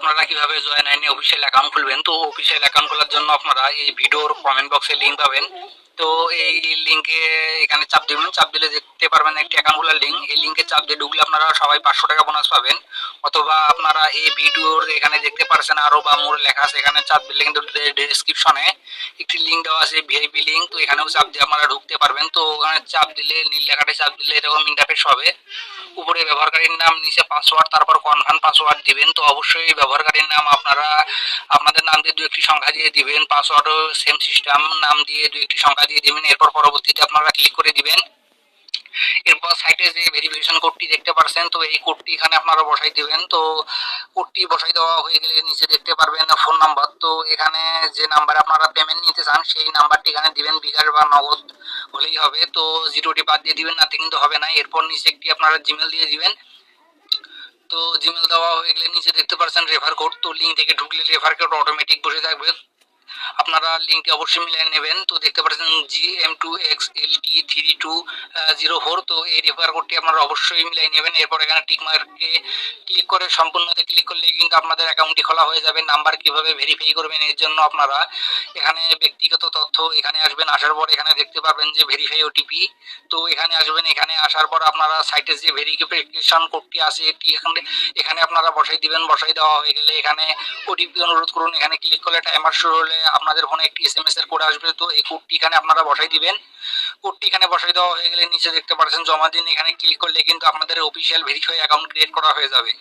আপনারা কীভাবে জয়েন আইনে অফিসিয়াল অ্যাকাউন্ট খুলবেন? তো অফিসিয়াল অ্যাকাউন্ট খোলার জন্য আপনারা এই ভিডিওর কমেন্ট বক্সে লিঙ্ক পাবেন। তো এই লিঙ্কে এখানে চাপ দিবেন। চাপ দিলে দেখতে পারবেন একটি অ্যাকাউন্ট খোলার লিঙ্ক এই লিঙ্কে চাপ দিয়ে ঢুকলে আপনারা সবাই পাঁচশো টাকা বোনাস পাবেন। অথবা আপনারা এই ভিডিওর এখানে দেখতে পারছেন আরও বা মোর লেখা আছে। এখানে চাপ দিলে কিন্তু ডেসক্রিপশনে একটি লিঙ্ক দেওয়া আছে ভিআইপি লিঙ্ক তো এখানেও চাপ দিয়ে আপনারা ঢুকতে পারবেন। তো ওখানে চাপ দিলে, নীল লেখাটায় চাপ দিলে এরকম ইন্টারফেস হবে। উপরে ব্যবহারকারীর নাম, নিচে পাসওয়ার্ড তারপর কনফার্ম পাসওয়ার্ড দিবেন, তো অবশ্যই ব্যবহারকারীর নাম আপনারা, আপনাদের নাম দিয়ে দু একটি সংখ্যা দিয়ে দিবেন পাসওয়ার্ডও সেম সিস্টেম নাম দিয়ে দু একটি সংখ্যা দিয়ে দিবেন, এরপর পরবর্তীতে আপনারা ক্লিক করে দিবেন। এরপর সাইটে যে ভেরিফিকেশন কোডটি দেখতে পারছেন, তো এই কোডটি এখানে আপনারা বসাই দিবেন। তো কোডটি বসাই দেওয়া হয়ে গেলে নিচে দেখতে পারবেন ফোন নাম্বার তো এখানে যে নাম্বারে আপনারা পেমেন্ট নিতে চান, সেই নাম্বারটি এখানে দিবেন, বিকাশ বা নগদ হলেই হবে। তো জিরোটি বাদ দিয়ে দিবেন নাতে কিন্তু হবে না। এরপর নিচে একটি আপনারা জিমেল দিয়ে দিবেন। তো জিমেল দেওয়া হয়ে গেলে নিচে দেখতে পারছেন রেফার কোড তো লিঙ্ক থেকে ঢুকলে রেফার কোড অটোমেটিক বসে থাকবে। আপনারা লিঙ্কটি অবশ্যই মিলিয়ে নেবেন। তো দেখতে পাচ্ছেন G M two X L T three two zero four তো এই রেফার কোডটি আপনারা অবশ্যই মিলিয়ে নেবেন। এরপর এখানে টিক মার্কে ক্লিক করে সম্পূর্ণতে ক্লিক করলে কিন্তু আপনাদের অ্যাকাউন্টটি খোলা হয়ে যাবে। নাম্বার কীভাবে ভেরিফাই করবেন এর জন্য আপনারা এখানে ব্যক্তিগত তথ্য এখানে আসবেন। আসার পর এখানে দেখতে পাবেন যে ভেরিফাই ওটিপি তো এখানে আসবেন, এখানে আসার পর আপনারা সাইটে যে ভেরিফিকেশন কোডটি আছে, এটি এখানে এখানে আপনারা বসাই দিবেন। বসাই দেওয়া হয়ে গেলে এখানে ওটিপি অনুরোধ করুন। এখানে ক্লিক করলে টাইমার শুরু হলে আপনাদের ফোনে একটি এস এম এস এর কোড আসবে, তো এই কোডটি এখানে আপনারা বসাই দিবেন। কোডটি এখানে বসাই দেওয়া হয়ে গেলে নিচে দেখতে পাচ্ছেন জমা দিন। এখানে ক্লিক করলে কিন্তু আপনাদের অফিসিয়াল ভেরিফাই অ্যাকাউন্ট ক্রিয়েট করা হয়ে যাবে।